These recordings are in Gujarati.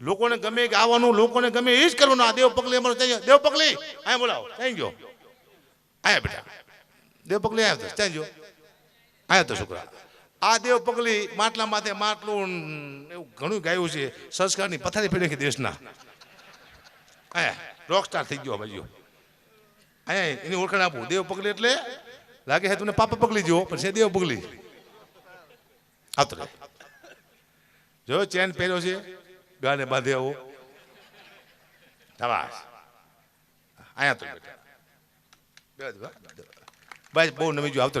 લોકોને ગમે આવવાનું, લોકોને ગમે એ જ કરવાનું. આ દેવ પગલી અમારો દેવ પગલી, અહીંયા બોલાવો. ત્યાં ગયો. અહીંયા બેટા દેવ પગલી આવ્યો ત્યાં ગયો. આવ્યો તો છોકરા. આ દેવ પગલી માટલા માથે માટલું એવું ઘણું ગાયું છે. સંસ્કારની પથારી ફેરી નાખી દેશના. અહીંયા રોક સ્ટાર થઈ ગયો બાજુ અહીંયા એની ઓળખાણ આપું. દેવ પગલી એટલે લાગે છે તમને પાપા પગલી જુઓ પણ છે દેવ પગલી. આવતો જો ચેન પહેર્યો છે? ગાને બાંધે આવો. શાબાશ અહીંયા તો બેઠા. બે જ બા. ભાઈ બહુ નમી જો આવતો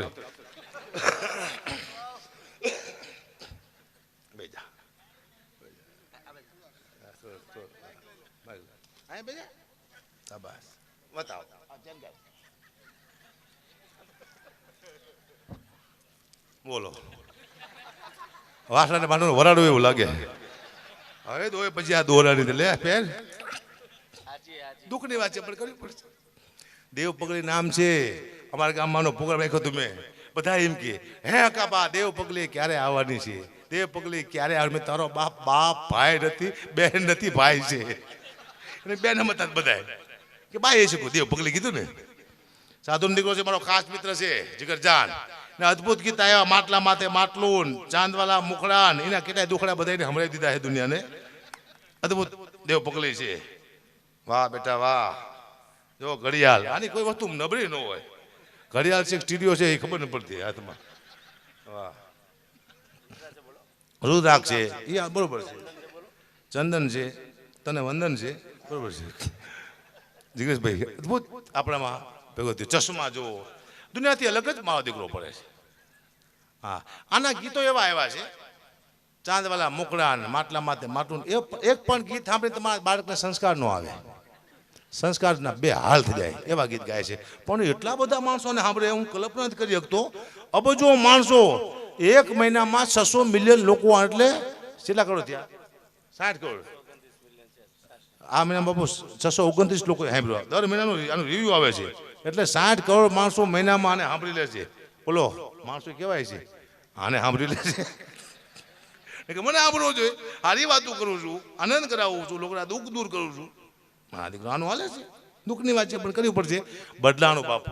બેજા બેજા બસ બતાવો. બોલો. વાસણાને બાંધવાનું વરાડું એવું લાગે. હવે તો પછી આ દોરાની લે ફેર. દુઃખની વાત છે પણ કરવી પડશે. દેવ પગલી નામ છે. અમારા ગામમાંનો પ્રોગ્રામ રાખ્યો તમે. બધા એમ કે હે કાબા દેવ પગલી ક્યારે આવવાની છે? દેવ પગલી ક્યારે આવે? તારો બાપ બાપ ભાઈ નથી બેન નથી ભાઈ છે. અને બેન હતા બધા કે ભાઈ એ શકું દેવ પગલી કીધું ને. સાધુ દીકરો છે મારો ખાસ મિત્ર છે જીગર જાન ને અદ્ભુત ગીત આવ્યા, માટલા માથે માટલું ચાંદવાલા મુખડા એના કેટલાય દુખડા બધાને હમણાં દીધા છે દુનિયાને. અદ્ભુત. દેવ પગલી છે. વાહ બેટા, વાહ. જો ઘડિયાળ, આની કોઈ વસ્તુ નબળી ન હોય. ઘડિયાળ છે સ્ટીરિયો છે, એ ખબર ન પડતી હાથમાં. વાહ. રુદ્રાક્ષ છે, એ બરોબર છે. ચંદન છે, તને વંદન છે, બરોબર છે. જિગ્નેશભાઈ અદભુત આપણામાં ભેગો થયો. ચશ્મા જુઓ. દુનિયાથી અલગ જ મારો દીકરો પડે છે. હા, આના ગીતો એવા આવ્યા છે. ચાંદવાલા મોકળા માટલા માથે માટલું એક પણ ગીત સાંભળીને તમારા બાળકને સંસ્કાર ન આવે. સંસ્કારના બે હાલ થઈ જાય એવા ગીત ગાય છે. પણ એટલા બધા માણસોને સાંભળે, હું કલ્પના નથી કરી શકતો. અબજો માણસો એક મહિનામાં છસો મિલિયન લોકો એટલે કેટલા કરોડ થયા? સાઠ કરોડ. આ મહિના બાપુ છસો ઓગણત્રીસ લોકો સાંભળ્યો. દર મહિનાનું આનું રિવ્યુ આવે છે. એટલે સાઠ કરોડ માણસો મહિનામાં આને સાંભળી લે છે બોલો, માણસો કહેવાય છે. આને સાંભળી લે છે કે મને સાંભળવો જોઈએ. સારી વાતો કરું છું, આનંદ કરાવું છું, લોકોના દુઃખ દૂર કરું છું. મારા આનું હાલે છે. દુઃખની વાત છે, પણ કરવી પડશે. બદલાણું બાપુ.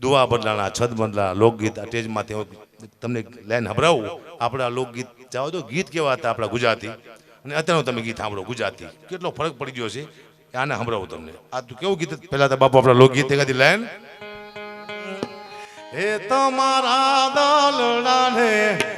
દુઆ બદલાણા, છદ બદલા, લોકગીત આ સ્ટેજમાંથી તમને લાઈન હભરાવું આપણા લોકગીત જાઓ તો ગીત કેવા હતા આપણા ગુજરાતી. અને અત્યારનું તમે ગીત સાંભળો ગુજરાતી. કેટલો ફરક પડી ગયો છે. આને સંભળાવું તમને. આ તું કેવું ગીત પેલા તો બાપુ આપણા લોકગીત એકાદી લાઈન. હે તમારા દલડાને તમારા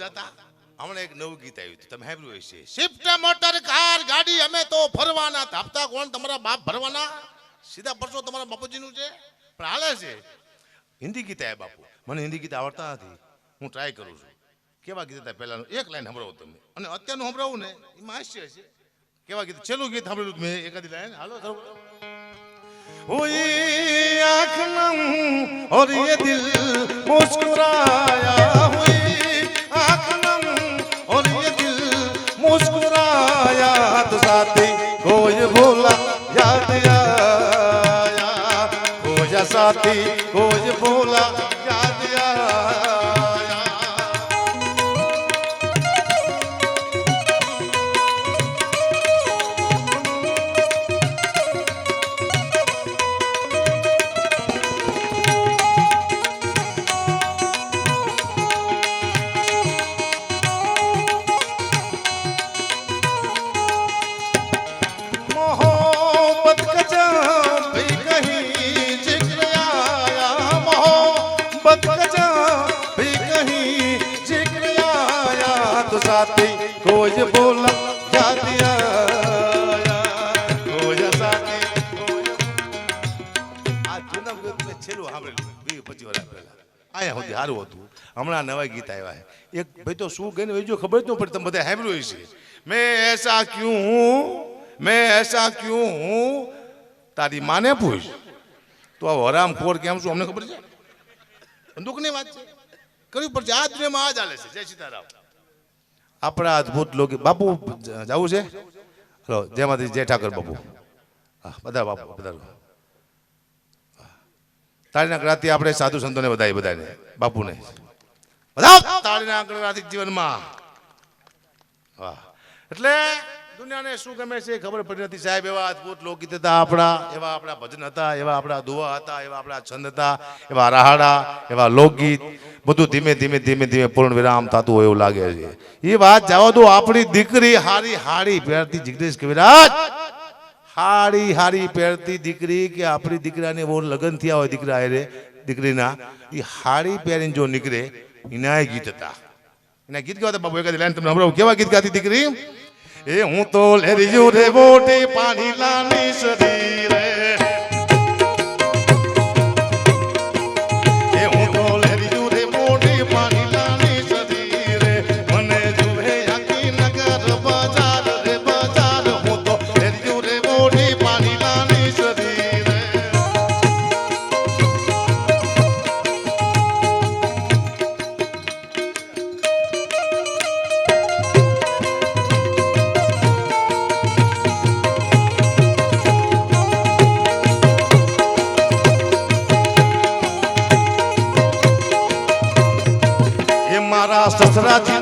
સમજાતા હમણાં એક નવું ગીત આવ્યું તમે સાંભળ્યું હશે. શિફ્ટ મોટર કાર ગાડી અમે તો ફરવાના હપ્તા કોણ? તમારા બાપ ભરવાના? સીધા પરસો તમારા બાપુજીનું છે? પણ હાલે છે. હિન્દી ગીત આવ્યા બાપુ. મને હિન્દી ગીત આવડતા નથી. હું ટ્રાય કરું છું. કેવા ગીત હતા પહેલાનું? એક લાઈન સંભળાવો તમે. અને અત્યારનું સંભળાવું ને એ હાસ્ય છે. કેવા ગીત? છેલ્લું ગીત સાંભળ્યું મેં એકાદી લાઈન હાલો ઓય આંખ ઓર દિલ મુસ્કુરાયા સાથી કોઈ ભૂલા યાદ આયા. કોઈ સાથી કોઈ ભૂલા વર્ષ બોલા આયા સારું હતું. હમણાં નવા ગીત આવ્યા છે એક ભાઈ તો શું ગઈને વેજો ખબર જ પડે, તમે બધા સાંભળ્યું હશે. મેં એસા ક્યું મેં એસા ક્યું તારી માને પૂછ. તો આ હરામ ખોર કેમ છું, અમને ખબર છે? દુઃખની વાત છે. કરવી પડશે. આ દુનિયામાં આ ચાલે છે. જય સીતારામ. આપણા અદભુત લોકો બાપુ, જવું છે? હલો જય જય ઠાકર બાપુ. હા, બધા બાપુ, બધા તાળીના ગ્રાથી આપણે સાધુ સંતોને બધાય બધાને, બાપુને. બધા તાળીના કળાથી જીવનમાં. વાહ. એટલે દુનિયાને શું ગમે છે ખબર પડી નથી. સાહેબ, એવા અદભુત લોકગીત હતા આપણા. એવા આપણા ભજન હતા, એવા આપણા દુવા હતા, એવા આપણા છંદ હતા, એવા રાહાડા, એવા લોકગીત. બધું ધીમે ધીમે ધીમે ધીમે પૂર્ણ વિરામ થતું હોય એવું લાગે છે. એ વાત જવા દો, આપણી દીકરી હારી હારી પહેરતી જિગ્નેશ કવિરાજ. હારી હારી પહેરતી દીકરી કે આપણી દીકરાને બહુ લગ્ન થયા હોય દીકરા હારે, દીકરીના. એ હારી પહેરીને જો નીકળે, એના ગીત હતા. એના ગીત કેવા હતા બાબુ એકાદી લાઈન તમને હમણાં કેવા ગીત ગાતી દીકરી? એ હું તો લેરીજુ રે મોટી પાણી લાની સરી મારા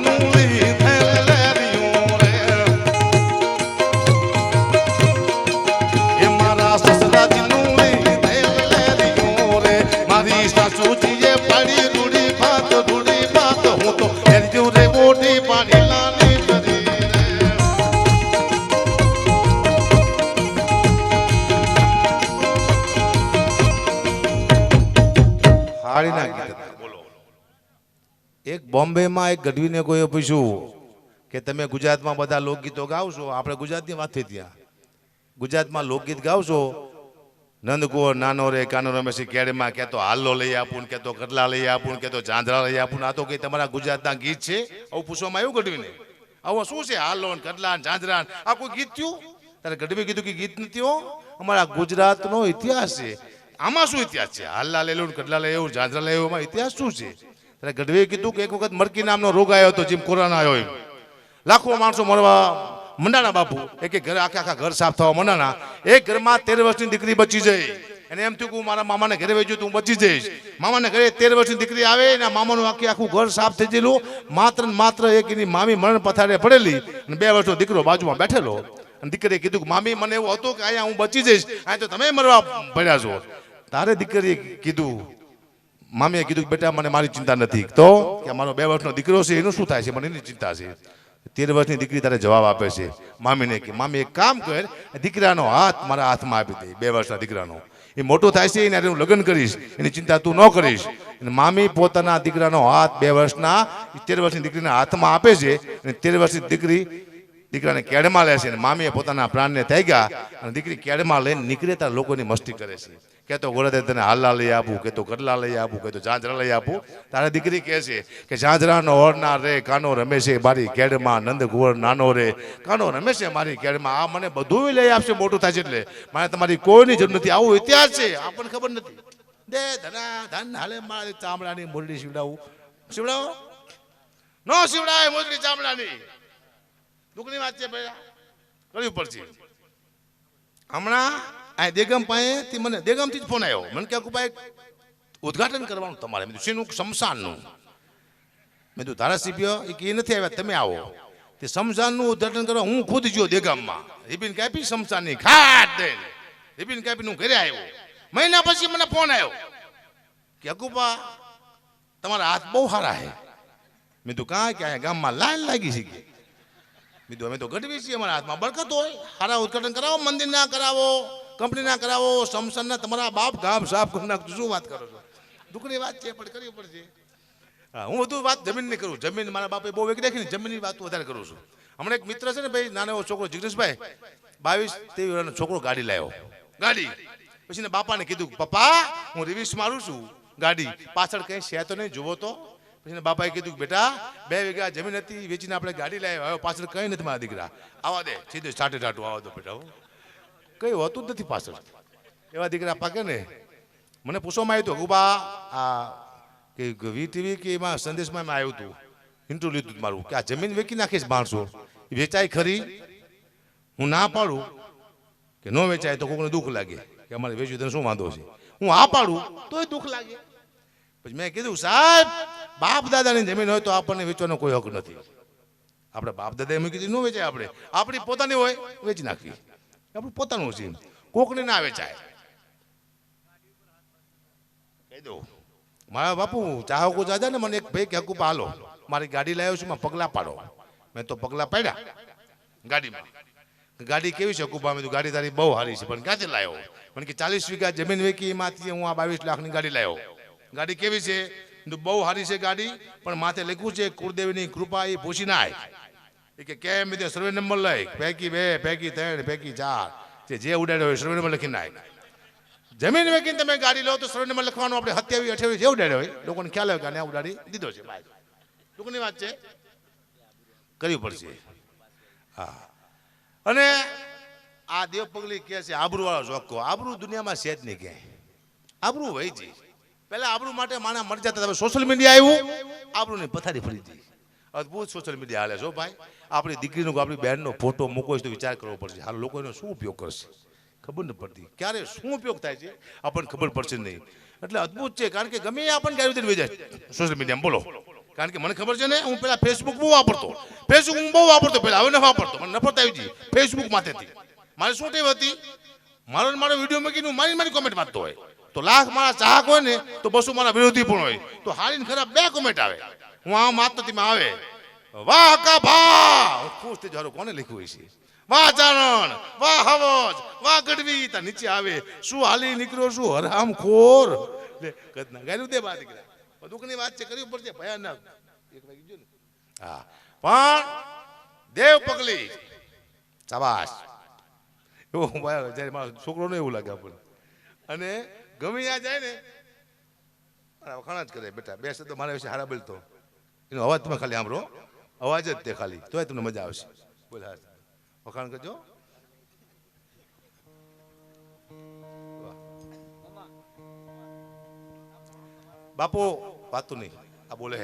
બોમ્બેમાં એક ગઢવીને કોઈએ પૂછ્યું કે તમે ગુજરાતમાં બધા લોકગીતો ગાવશો આપણે ગુજરાતની વાત થઈ ત્યાં. ગુજરાતમાં લોકગીત ગાવશો નંદકુંવર નાનો રે કાનો કેડમાં કે તો હાલ્લો લઈ આપું કે તો કટલા લઈ આપું કે તો ચાંદરા લઈ આપું આ તો કંઈ તમારા ગુજરાતના ગીત છે? આવું પૂછવામાં આવ્યું ગઢવીને? આવું શું છે? હાલો ને ઝાંઝરા આ કોઈ ગીત થયું? તારે ગઢવી કીધું કે ગીત નથી હો, અમારા ગુજરાતનો ઇતિહાસ છે. આમાં શું ઇતિહાસ છે? હાલલા લેલું આવ્યું ચાંદરા લઈ આવ્યું એમાં ઇતિહાસ શું છે? ત્યારે ગઢવીએ કીધું કે એક વખત મરકી નામનો રોગ આવ્યો હતો, જેમ કોરોના આવ્યો એમ. લાખો માણસો મરવા, મંડાણા બાપુ, એક એક ઘર આખા આખા ઘર સાફ થવા મંડાણા. એક ઘરમાં તેર વર્ષની દીકરી બચી જઈ. અને એમ થયું કે હું મારા મામાને ઘરે વહી તો હું બચી જઈશ. મામાને ઘરે તેર વર્ષની દીકરી આવે અને મામાનું આખી આખું ઘર સાફ થઈ ગયેલું. માત્ર ને માત્ર એક એની મામી મરણ પથારે પડેલી અને બે વર્ષનો દીકરો બાજુમાં બેઠેલો. અને દીકરીએ કીધું કે, મામી, મને એવું હતું કે અહીંયા હું બચી જઈશ. અહીંયા તો તમે મરવા પડ્યા છો. તારે દીકરીએ કીધું મામીએ કીધું કે બેટા, મને મારી ચિંતા નથી. તો કે મારો બે વર્ષનો દીકરો છે, એનું શું થાય છે? મને એની ચિંતા છે. તેર વર્ષની દીકરી તારે જવાબ આપે છે. મામીને કે, મામી, એક કામ કર, દીકરાનો હાથ મારા હાથમાં આપી દે, બે વર્ષના દીકરાનો. એ મોટો થાય છે, એને હું લગ્ન કરીશ. એની ચિંતા તું ન કરીશ. અને મામી પોતાના દીકરાનો હાથ બે વર્ષના, તેર વર્ષની દીકરીના હાથમાં આપે છે. અને તેર વર્ષની દીકરી દીકરાને કેડમાં લે છે. અને મામીએ પોતાના પ્રાણને થઈ ગયા અને દીકરી કેડમાં લઈને નીકળે ત્યાં લોકોની મસ્તી કરે છે. કે તો ગોળે તને હાલા લઈ આપું કે તો ગરલા લઈ આપું કે તો ઝાંઝરા લઈ આપું. તારે દીકરી કહે છે કે, ઝાંઝરાનો ઓરનાર રે, કાનો રમેશે મારી કેડમાં, નંદ કુંવર નાનો રે. કાનો રમેશે મારી કેડમાં? આ મને બધું લઈ આપશે, મોટું થશે એટલે. મારે તમારી કોઈની જરૂર નથી, આવું ઇતિહાસ છે, આપણને ખબર નથી. દે ધના, ધન હાલે, મારે ચામડાની મોરડી સીવડાવું સીવડાવો નો સીવડાય મોરડી ચામડાની. દુઃખની વાત છે ભાઈ કરવી પડશે. હમણાં આ દેગમ પાસેથી મને દેગમથી જ ફોન આવ્યો. મને કે ભાઈ ઉદઘાટન કરવાનું તમારે. મેં શેનું? શમશાનનું. મેં કીધું, ધારાસભ્ય, એ કે નથી આવ્યા, તમે આવો. તે શમશાનનું ઉદઘાટન કરવા હું ખુદ ગયો દેગામમાં. રિબિન કાપી શમશાનની ખાટ દઈને. રિબિન કાપી હું ઘરે આવ્યો. મહિના પછી મને ફોન આવ્યો કે અકુપા તમારા હાથ બહુ સારા છે. મેં તું કાં? કે અહીંયા ગામમાં લાઈન લાગી છે કે? મેં તો અમે તો ગઢવી છીએ, અમારા હાથમાં બરકત હોય. સારા ઉદઘાટન કરાવો, મંદિર ના કરાવો. કંપનીના કરાવો સમસનના તમારા બાપ ગામ સાફ કરી નાખતું શું વાત કરો છો? દુઃખની વાત છે, પણ કરવી પડશે. હા, હું બધું વાત જમીનની કરું. જમીન મારા બાપે બહુ વેગ રાખી ને જમીનની વાત વધારે કરું છું. હમણાં એક મિત્ર છે ને ભાઈ, નાનો એવો છોકરો, જિગ્નેશભાઈ, બાવીસ તેવી વર્ષનો છોકરો ગાડી લાવ્યો. ગાડી. પછી ને બાપાને કીધું, પપ્પા, હું રિવિસ મારું છું. ગાડી. પાછળ કંઈ છે તો નહીં, જુઓ તો. પછી બાપાએ કીધું, બેટા, બે વીઘા જમીન હતી, વેચીને આપણે ગાડી લાવ્યા આવ્યો પાછળ કંઈ નથી મારા દીકરા. આવા દે, સીધું સાટે ટાટું આવા દો બેટા. કંઈ હોતું જ નથી પાછળ. એવા દીકરા પાકે ને. મને પૂછવામાં આવ્યું હતું ગુબા આ કે વી ટીવી કે એમાં સંદેશમાં એમાં આવ્યું હતું ઇન્ટરવ્યુ લીધું મારું. કે આ જમીન વેચી નાખીશ માણસો? વેચાય ખરી? હું ના પાડું? કે ન વેચાય તો કોઈને દુઃખ લાગે. કે અમારે વેચ્યું તને શું વાંધો છે? હું આ પાડું તોય દુઃખ લાગે. પછી મેં કીધું, સાહેબ, બાપ દાદાની જમીન હોય તો આપણને વેચવાનો કોઈ હક નથી. આપણે બાપ દાદાએ મૂકી કીધું, ન વેચાય આપણે. આપણી પોતાની હોય, વેચી નાખવી આપણું પોતાનું છે કોકને ના વેચાય. કહી દઉં. મારા બાપુ ચાહકો જાજા ને મને એક ભાઈ કે હકુપા હાલો. મારી ગાડી લાવ્યો છું માં પગલા પાડો. મેં તો પગલા પાડ્યા. ગાડીમાં. ગાડી કેવી છે હકુપા? મેં કીધું, ગાડી તારી બહુ સારી છે પણ ક્યાંથી લાવ્યો મને કે ચાલીસ વીઘા જમીન વેકી એમાંથી હું આ બાવીસ લાખની ગાડી લાવ્યો ગાડી કેવી છે? બહુ સારી છે ગાડી પણ માથે લખ્યું છે કુળદેવીની કૃપા એ પૂછી નાય. એ કે કેમ મેં સર્વે નંબર લઈ? પૈકી બે પૈકી ત્રણ પૈકી ચાર. તે જે ઉડાડ્યો હોય સર્વે નંબર લખી નાખ. જમીન વેચીને તમે ગાડી લો તો સર્વે નંબર લખવાનું આપણે સત્યાવીસ, અઠ્યાવીસ જે ઉડાડ્યો હોય, લોકોને ખ્યાલ આવે કે આ ઉડાડી દીધો છે ભાઈ. ટૂંકની વાત છે? કરવી પડશે. હા. અને આ દેવ પગલી કહે છે આબરૂ વાળો જોકો આબરૂ દુનિયામાં છે જ નહીં ક્યાંય. આબરૂ વહી જઈ પહેલાં આબરૂ માટે માણા મરજા તમે સોશિયલ મીડિયા આવ્યું. આબરૂની પથારી ફરી ગઈ. અદભુત સોશિયલ મીડિયા હાલે છો ભાઈ. આપણી દીકરીનો આપણી બહેનનો ફોટો મૂકો તો વિચાર કરવો પડશે. હાલ લોકો એનો શું ઉપયોગ કરશે? ખબર ન પડતી. ક્યારે શું ઉપયોગ થાય છે? આપણને ખબર પડશે નહીં. એટલે અદભુત છે, કારણ કે ગમે આપણને ગાડી રીતે જાય. સોશિયલ મીડિયામાં બોલો. કારણ કે મને ખબર છે ને, હું પેલા ફેસબુક બહુ વાપરતો. ફેસબુક હું બહુ વાપરતો પેલા હવે ન વાપરતો. મને નફરત આવી ગઈ ફેસબુક માથેથી મારે શું ટેવ હતી? મારો મારો વીડિયો મૂકીને મારી મારી કોમેન્ટ વાંચતો હોય. તો લાખ મારા ચાહક હોય ને, તો બસો મારા વિરોધી પણ હોય. તો હારીને ખરાબ બે કોમેન્ટ આવે. હું આમ વાંચતો તેમાં આવે. વાહ કા ભા ખુશ થઈ જારું કોને લખ્યું છે? વાહ ચારણ, વાહ હવજ, વાહ ગઢવી, તા નીચે આવે. શું હાલી નીકળ્યો શું હરામ ખોર. લે કદના ગાયું દે બા દીકરા દુઃખની વાત છે, કરવી પડશે. ભયાનક. એક વાગી ગયું ને. હા. પણ દેવ પગલી. શાબાશ. એવું જ્યારે મારો છોકરો ને એવું લાગે આપણને. અને ગમે ત્યાં જાય ને વખાણ જ કરે, બેટા. બે તો મારા વિશે હારા બોલતો. એનો અવાજ તમે ખાલી સાંભળો. અવાજ જ તે ખાલી. તોય તમને મજા આવશે. બોલ, હા વખાણ કરજો. બાપુ, વાતું નહીં. આ બોલે.